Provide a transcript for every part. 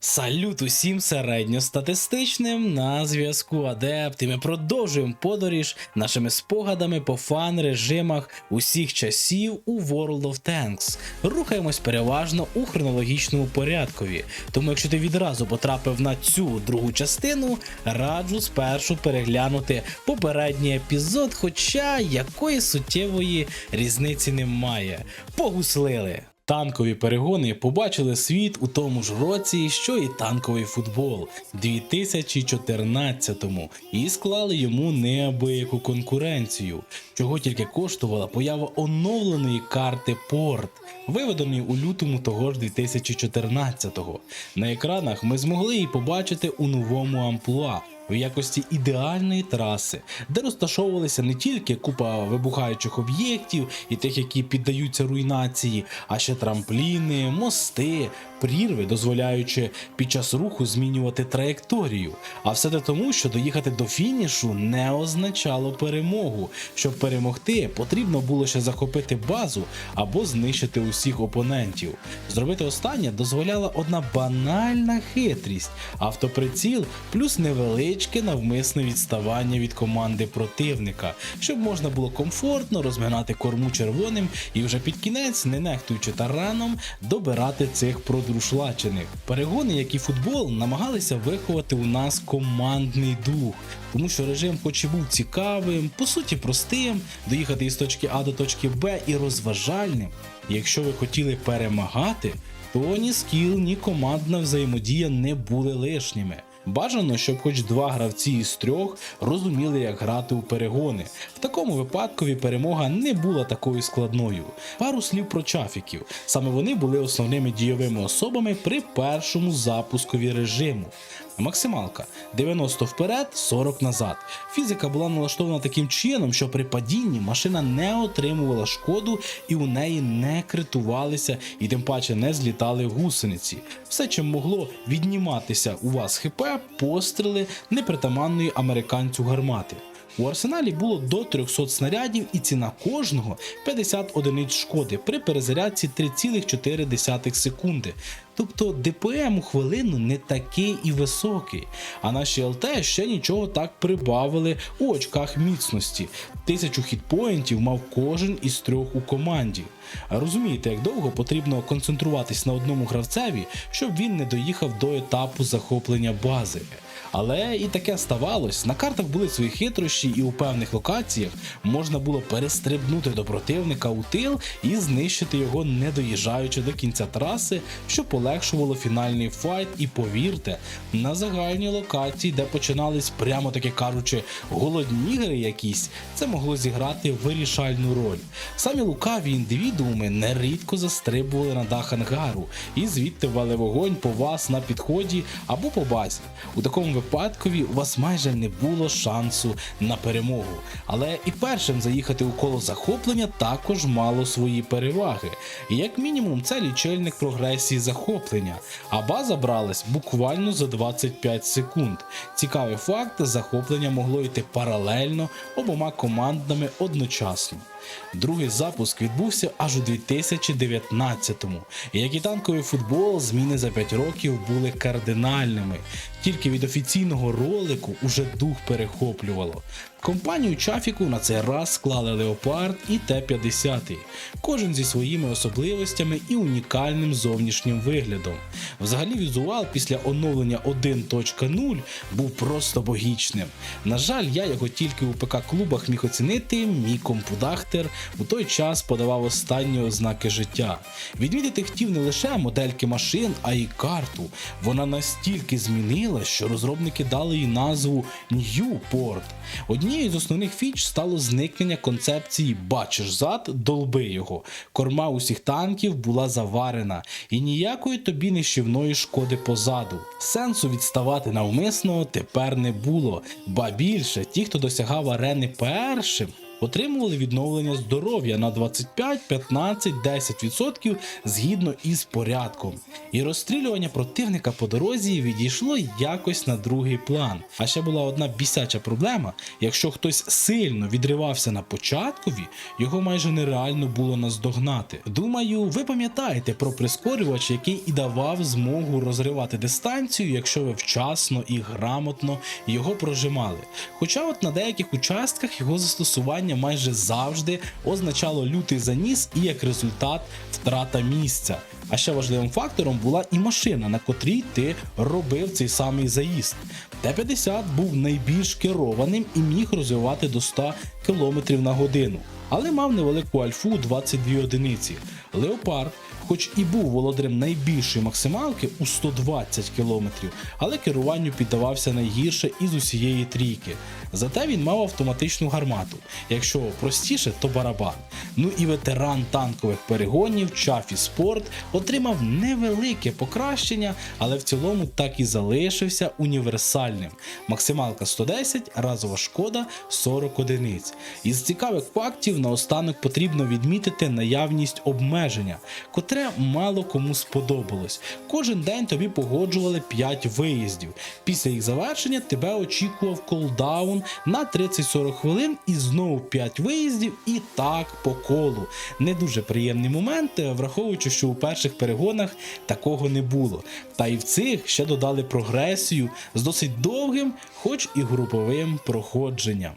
Салют усім середньостатистичним на зв'язку Адепт. І ми продовжуємо подорож нашими спогадами по фан-режимах усіх часів у World of Tanks. Рухаємось переважно у хронологічному порядкові. Тому, якщо ти відразу потрапив на цю другу частину, раджу спершу переглянути попередній епізод, хоча якої суттєвої різниці немає. Погуслили! Танкові перегони побачили світ у тому ж році, що і танковий футбол 2014-му, і склали йому неабияку конкуренцію, чого тільки коштувала поява оновленої карти Порт, виведеної у лютому того ж 2014-го. На екранах ми змогли її побачити у новому амплуа в якості ідеальної траси, де розташовувалися не тільки купа вибухаючих об'єктів і тих, які піддаються руйнації, а ще трампліни, мости, прірви, дозволяючи під час руху змінювати траєкторію. А все те тому, що доїхати до фінішу не означало перемогу. Щоб перемогти, потрібно було ще захопити базу або знищити усіх опонентів. Зробити останнє дозволяла одна банальна хитрість автоприціл плюс невеличке навмисне відставання від команди противника, щоб можна було комфортно розминати корму червоним і вже під кінець, не нехтуючи тараном, добирати цих продрушлачених. Перегони, як і футбол, намагалися виховати у нас командний дух, тому що режим, хоч і був цікавим, по суті простим, доїхати із точки А до точки Б і розважальним. Якщо ви хотіли перемагати, то ні скіл, ні командна взаємодія не були лишніми. Бажано, щоб хоч два гравці із трьох розуміли, як грати у перегони. В такому випадкові перемога не була такою складною. Пару слів про чафіків. Саме вони були основними дійовими особами при першому запускові режиму. Максималка 90 вперед, 40 назад. Фізика була налаштована таким чином, що при падінні машина не отримувала шкоду і у неї не критувалися і тим паче не злітали гусениці. Все, чим могло відніматися у вас ХП, постріли непритаманної американцю гармати. У арсеналі було до 300 снарядів і ціна кожного 50 одиниць шкоди при перезарядці 3,4 секунди. Тобто ДПМ у хвилину не такий і високий, а наші ЛТ ще нічого так прибавили у очках міцності. Тисячу хітпоінтів мав кожен із трьох у команді. А Розумієте, як довго потрібно концентруватись на одному гравцеві, щоб він не доїхав до етапу захоплення бази. Але і таке ставалось. На картах були свої хитрощі, і у певних локаціях можна було перестрибнути до противника у тил і знищити його, не доїжджаючи до кінця траси, що полегшувало фінальний файт. І повірте, на загальній локації, де починались, прямо таки кажучи, голодні ігри якісь, це могло зіграти вирішальну роль. Самі лукаві індивідууми нерідко застрибували на дах ангару і звідти вели вогонь по вас на підході або по базі. У такому випадкові у вас майже не було шансу на перемогу. Але і першим заїхати у коло захоплення також мало свої переваги. І як мінімум, це лічильник прогресії захоплення, а база бралась буквально за 25 секунд. Цікавий факт, захоплення могло йти паралельно обома командами одночасно. Другий запуск відбувся аж у 2019-му. Як і танковий футбол, зміни за 5 років були кардинальними. Тільки від офіційного ролику уже дух перехоплювало. Компанію Чафіку на цей раз склали Леопард і Т-50, кожен зі своїми особливостями і унікальним зовнішнім виглядом. Взагалі, візуал після оновлення 1.0 був просто богічним. На жаль, я його тільки у ПК-клубах міг оцінити, мій компудахтер у той час подавав останні ознаки життя. Відмітити хотів не лише модельки машин, а й карту. Вона настільки змінила, що розробники дали їй назву Newport. Однією з основних фіч стало зникнення концепції бачиш зад, долби його. Корма усіх танків була заварена, і ніякої тобі нищівної шкоди позаду. Сенсу відставати навмисно тепер не було. Ба більше, ті, хто досягав арени першим, отримували відновлення здоров'я на 25, 15, 10% згідно із порядком. І розстрілювання противника по дорозі відійшло якось на другий план. А ще була одна бісяча проблема: якщо хтось сильно відривався на початкові, його майже нереально було наздогнати. Думаю, ви пам'ятаєте про прискорювач, який і давав змогу розривати дистанцію, якщо ви вчасно і грамотно його прожимали. Хоча от на деяких участках його застосування майже завжди означало лютий заніс і як результат втрата місця. А ще важливим фактором була і машина, на котрій ти робив цей самий заїзд. Т-50 був найбільш керованим і міг розвивати до 100 км на годину, але мав невелику альфу 22 одиниці. Леопард, хоч і був володарем найбільшої максималки у 120 км, але керуванню піддавався найгірше із усієї трійки. Зате він мав автоматичну гармату. Якщо простіше, то барабан. Ну і ветеран танкових перегонів Чафі Спорт отримав невелике покращення, але в цілому так і залишився універсальним. Максималка 110, разова шкода 40 одиниць. Із цікавих фактів наостанок потрібно відмітити наявність обмеження, котре мало кому сподобалось. Кожен день тобі погоджували 5 виїздів. Після їх завершення тебе очікував колдаун на 30-40 хвилин і знову 5 виїздів, і так по колу. Не дуже приємний момент, е, враховуючи, що у перших перегонах такого не було. Та і в цих ще додали прогресію з досить довгим, хоч і груповим проходженням.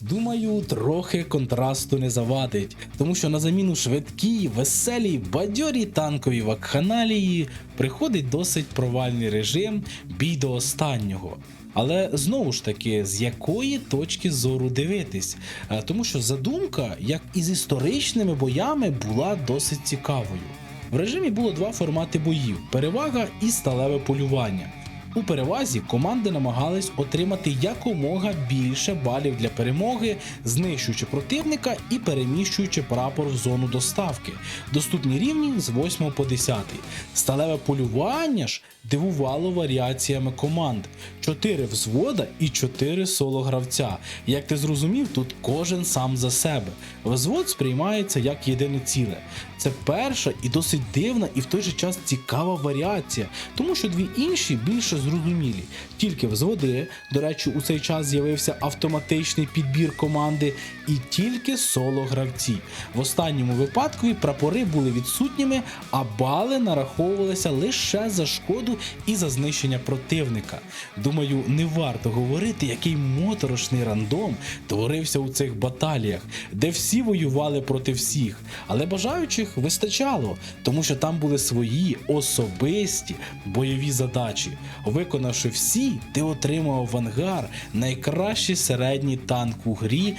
Думаю, трохи контрасту не завадить, тому що на заміну швидкій, веселій, бадьорій танковій вакханалії приходить досить провальний режим бій до останнього. Але знову ж таки, з якої точки зору дивитись? Е, Тому що задумка, як і з історичними боями, була досить цікавою. В режимі було два формати боїв: перевага і сталеве полювання. У перевазі команди намагались отримати якомога більше балів для перемоги, знищуючи противника і переміщуючи прапор в зону доставки. Доступні рівні з 8 по 10. Сталеве полювання ж дивувало варіаціями команд: 4 взвода і 4 соло гравця. Як ти зрозумів, тут кожен сам за себе. Взвод сприймається як єдине ціле. Це перша і досить дивна, і в той же час цікава варіація, тому що дві інші більше зрозумілі. Тільки взводи, до речі, у цей час з'явився автоматичний підбір команди, і тільки соло гравці. В останньому випадку прапори були відсутніми, а бали нараховувалися лише за шкоду і за знищення противника. Думаю, не варто говорити, який моторошний рандом творився у цих баталіях, де всі воювали проти всіх, але бажаючих вистачало, тому що там були свої особисті бойові задачі. Виконавши всі, ти отримав в ангар найкращий середній танк у грі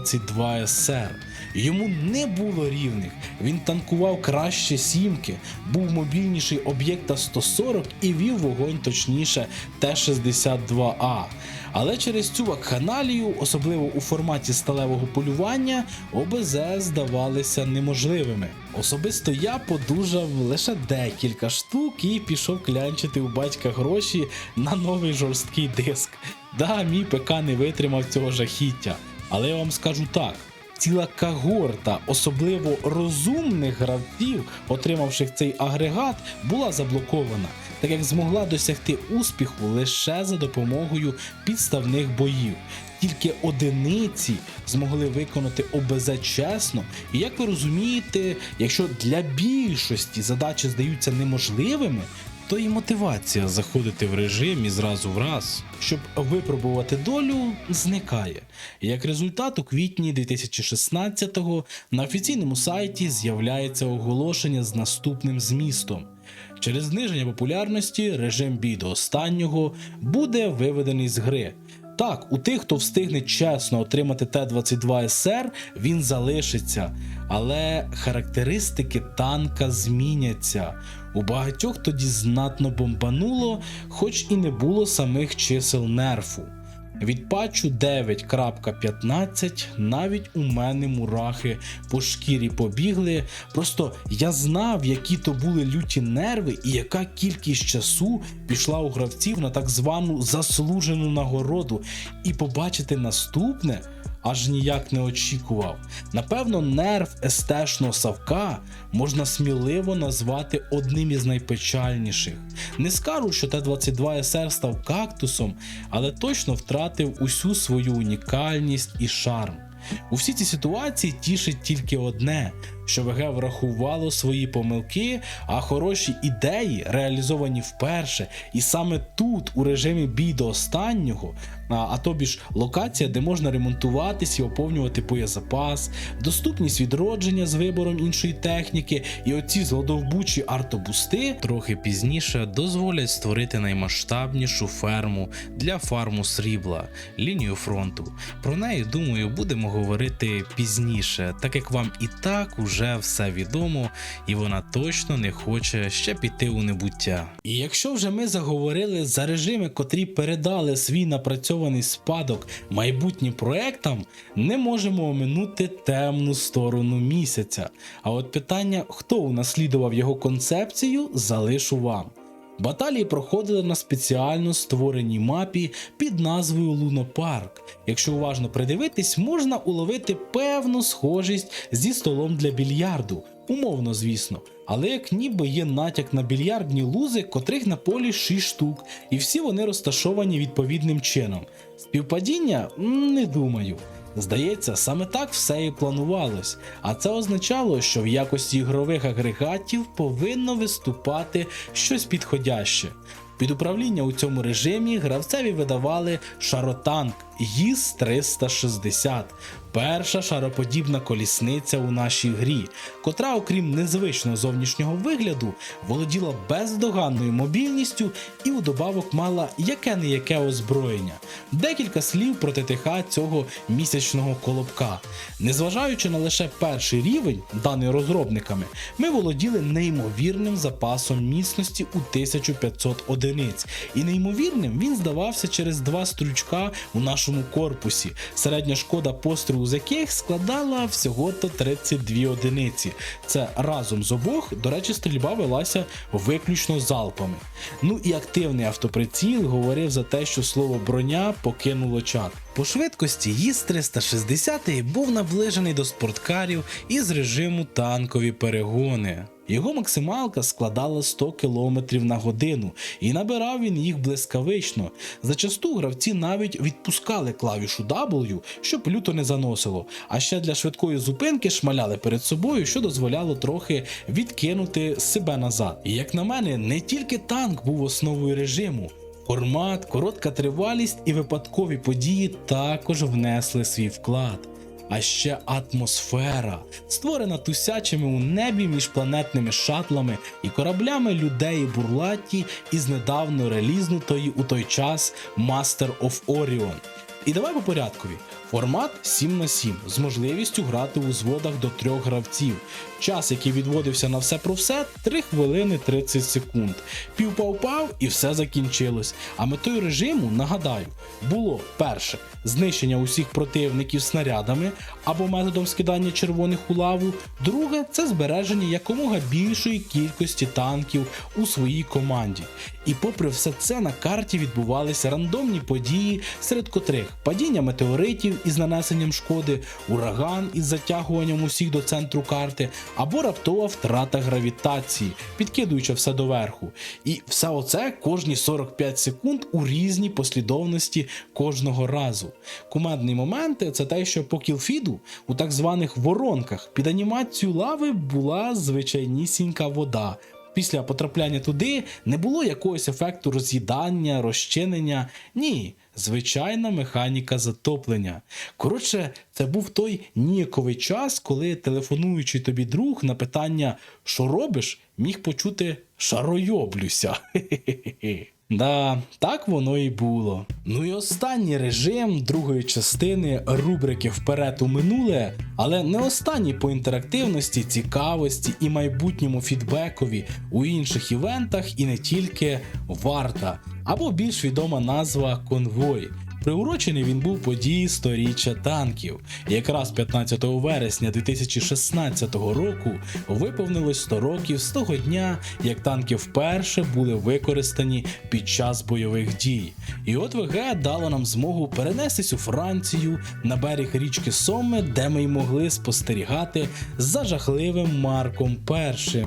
Т-22 СР. Йому не було рівних. Він танкував краще сімки, був мобільніший об'єкта 140 і вів вогонь точніше Т-62А. Але через цю вакханалію, особливо у форматі сталевого полювання, ОБЗ здавалися неможливими. Особисто я подужав лише декілька штук і пішов клянчити у батька гроші на новий жорсткий диск. Да, мій ПК не витримав цього жахіття. Але я вам скажу так. Ціла когорта особливо розумних гравців, отримавших цей агрегат, була заблокована, так як змогла досягти успіху лише за допомогою підставних боїв. Тільки одиниці змогли виконати ОБЗ чесно, і як ви розумієте, якщо для більшості задачі здаються неможливими, то і мотивація заходити в режим і зразу в раз, щоб випробувати долю, зникає. Як результат, у квітні 2016-го на офіційному сайті з'являється оголошення з наступним змістом. Через зниження популярності режим бій до останнього буде виведений з гри. Так, у тих, хто встигне чесно отримати Т-22 СР, він залишиться, але характеристики танка зміняться. У багатьох тоді знатно бомбануло, хоч і не було самих чисел нерфу. Від патчу 9.15 навіть у мене мурахи по шкірі побігли. Просто я знав, які то були люті нерви і яка кількість часу пішла у гравців на так звану заслужену нагороду. І побачити наступне аж ніяк не очікував. Напевно, нерв естешного Савка можна сміливо назвати одним із найпечальніших. Не скажу, що Т-22 СР став кактусом, але точно втратив усю свою унікальність і шарм. У всій цій ситуації тішить тільки одне, що ВГ врахувало свої помилки, а хороші ідеї реалізовані вперше, і саме тут, у режимі бій до останнього, а, а тобі ж локація, де можна ремонтуватись і оповнювати боєзапас, доступність відродження з вибором іншої техніки, і оці злодовбучі артобусти трохи пізніше дозволять створити наймасштабнішу ферму для фарму срібла, лінію фронту. Про неї, думаю, будемо говорити пізніше, так як вам і так уже все відомо, і вона точно не хоче ще піти у небуття. І якщо вже ми заговорили за режими, котрі передали свій напрацьований спадок майбутнім проектам, не можемо оминути темну сторону місяця. А от питання, хто унаслідував його концепцію, залишу вам. Баталії проходили на спеціально створеній мапі під назвою Лунопарк. Якщо уважно придивитись, можна уловити певну схожість зі столом для більярду, умовно, звісно. Але як ніби є натяк на більярдні лузи, котрих на полі 6 штук, і всі вони розташовані відповідним чином. Співпадіння не думаю. Здається, саме так все і планувалось, а це означало, що в якості ігрових агрегатів повинно виступати щось підходяще. Під управління у цьому режимі гравцеві видавали шаротанк ЄІС 360, перша шароподібна колісниця у нашій грі, котра, окрім незвичного зовнішнього вигляду, володіла бездоганною мобільністю і у добавок мала яке не яке озброєння. Декілька слів про ТТХ цього місячного колобка. Незважаючи на лише перший рівень, даний розробниками, ми володіли неймовірним запасом міцності у 1500 одиниць. І неймовірним він здавався через два стручка у нашому корпусі, середня шкода пострілу з яких складала всього-то 32 одиниці. Це разом з обох, до речі, стрільба велася виключно залпами. Ну і активний автоприціл говорив за те, що слово броня покинуло чат. По швидкості ЄС 360 був наближений до спорткарів із режиму танкові перегони. Його максималка складала 100 км на годину, і набирав він їх блискавично. Зачасту гравці навіть відпускали клавішу W, щоб люто не заносило, а ще для швидкої зупинки шмаляли перед собою, що дозволяло трохи відкинути себе назад. І як на мене, не тільки танк був основою режиму. Формат, коротка тривалість і випадкові події також внесли свій вклад. А ще атмосфера, створена тусячими у небі міжпланетними шатлами і кораблями людей бурлаті із недавно релізнутої у той час Master of Orion. І давай по порядкові. Формат 7 на 7 з можливістю грати у зводах до трьох гравців. Час, який відводився на все про все, 3 хвилини 30 секунд. Пів-пав-пав і все закінчилось. А метою режиму, нагадаю, було перше знищення усіх противників снарядами або методом скидання червоних у лаву. Друге це збереження якомога більшої кількості танків у своїй команді. І попри все це на карті відбувалися рандомні події, серед котрих падіння метеоритів із нанесенням шкоди, ураган із затягуванням усіх до центру карти, або раптова втрата гравітації, підкидуючи все доверху. І все оце кожні 45 секунд у різній послідовності кожного разу. Кумедний момент це те, що по кілфіду у так званих воронках під анімацію лави була звичайнісінька вода. Після потрапляння туди не було якогось ефекту роз'їдання, розчинення. Ні, звичайна механіка затоплення. Коротше, це був той ніяковий час, коли телефонуючи тобі друг на питання, що робиш, міг почути шаройоблюся. Хе-хе-хе. Да, так воно і було. Ну і останній режим другої частини рубрики Вперед у минуле, але не останній по інтерактивності, цікавості і майбутньому фідбекові у інших івентах і не тільки варта, або більш відома назва конвой. Приурочений він був події сторіччя танків. Якраз 15 вересня 2016 року виповнилось 100 років з того дня, як танки вперше були використані під час бойових дій. І от ВГ дало нам змогу перенестись у Францію на берег річки Соmme, де ми й могли спостерігати за жахливим Марком І.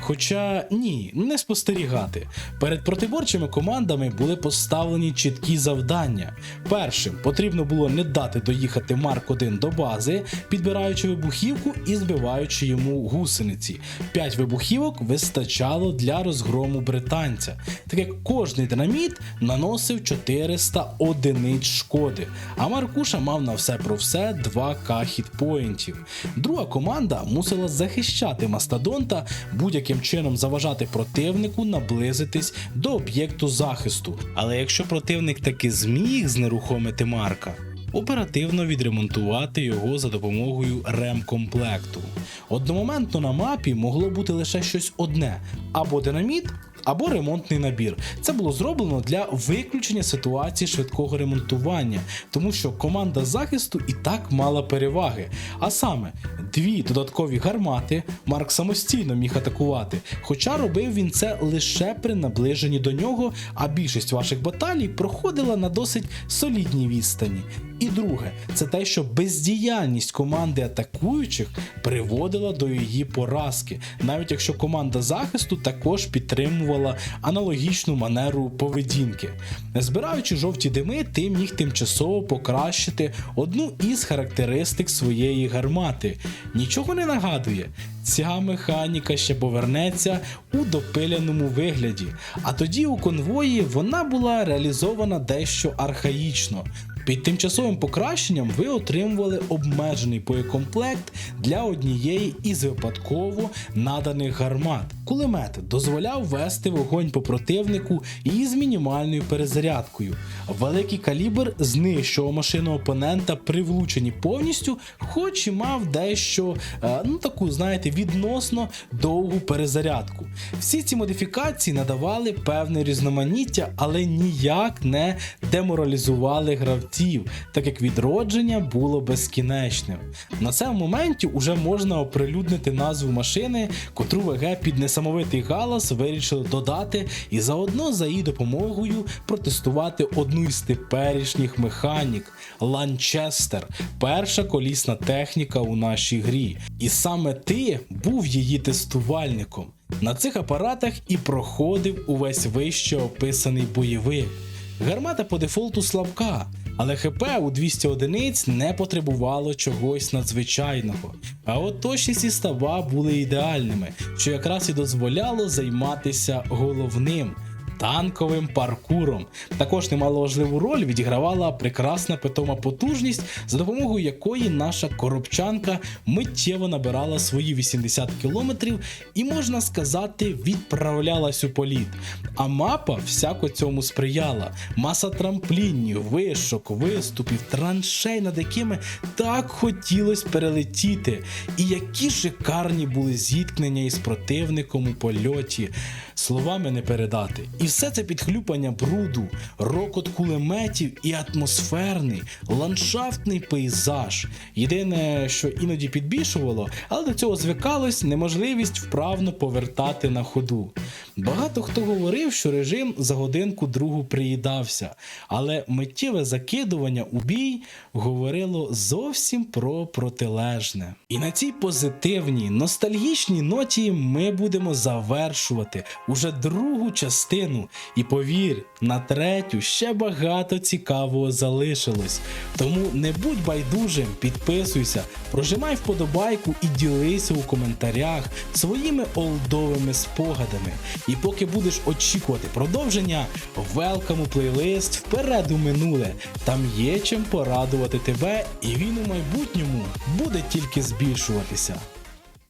Хоча ні, не спостерігати. Перед протиборчими командами були поставлені чіткі завдання. Першим потрібно було не дати доїхати Марк 1 до бази, підбираючи вибухівку і збиваючи йому гусениці. П'ять вибухівок вистачало для розгрому британця, так як кожний динаміт наносив 400 одиниць шкоди. А Маркуша мав на все про все 2к хітпоінтів. Друга команда мусила захищати мастодонта, будь-яким чином заважати противнику наблизитись до об'єкту захисту. Але якщо противник таки зміг знерухомити Марка, оперативно відремонтувати його за допомогою ремкомплекту. Одномоментно на мапі могло бути лише щось одне: або динаміт, або ремонтний набір. Це було зроблено для виключення ситуації швидкого ремонтування, тому що команда захисту і так мала переваги. А саме дві додаткові гармати Марк самостійно міг атакувати, хоча робив він це лише при наближенні до нього, а більшість ваших баталій проходила на досить солідній відстані. І друге, це те, що бездіяльність команди атакуючих приводила до її поразки, навіть якщо команда захисту також підтримувала аналогічну манеру поведінки. Збираючи жовті дими, ти міг тимчасово покращити одну із характеристик своєї гармати. Нічого не нагадує. Ця механіка ще повернеться у допиляному вигляді, а тоді у конвої вона була реалізована дещо архаїчно. Під тимчасовим покращенням ви отримували обмежений боєкомплект для однієї із випадково наданих гармат. Кулемет дозволяв вести вогонь по противнику із мінімальною перезарядкою. Великий калібр знищував машину опонента при влученні повністю, хоч і мав дещо, е, ну таку, знаєте, відносно довгу перезарядку. Всі ці модифікації надавали певне різноманіття, але ніяк не деморалізували гравців, так як відродження було безкінечним. На цьому моменті вже можна оприлюднити назву машини, котру ВГ під несамовитий галас вирішили додати і заодно за її допомогою протестувати одну із теперішніх механік Ланчестер, перша колісна техніка у нашій грі. І саме ти був її тестувальником. На цих апаратах і проходив увесь вище описаний бойовик. Гармата по дефолту слабка, але ХП у 200 одиниць не потребувало чогось надзвичайного. А от точність і става були ідеальними, що якраз і дозволяло займатися головним. Танковим паркуром також немаловажливу роль відігравала прекрасна питома потужність, за допомогою якої наша коробчанка миттєво набирала свої 80 кілометрів і, можна сказати, відправлялась у політ. А мапа всяко цьому сприяла. Маса трамплінів, вишок, виступів, траншей, над якими так хотілося перелетіти. І які шикарні були зіткнення із противником у польоті. Словами не передати. І все це підхлюпання бруду, рокот кулеметів і атмосферний, ландшафтний пейзаж. Єдине, що іноді підбільшувало, але до цього звикалось неможливість вправно повертати на ходу. Багато хто говорив, що режим за годинку другу приїдався, але миттєве закидування у бій говорило зовсім про протилежне. І на цій позитивній, ностальгічній ноті ми будемо завершувати уже другу частину. І повір, на третю ще багато цікавого залишилось. Тому не будь байдужим, підписуйся, прожимай вподобайку і ділися у коментарях своїми олдовими спогадами. І поки будеш очікувати продовження, велкам у плейлист вперед у минуле. Там є чим порадувати тебе, і він у майбутньому буде тільки збільшуватися.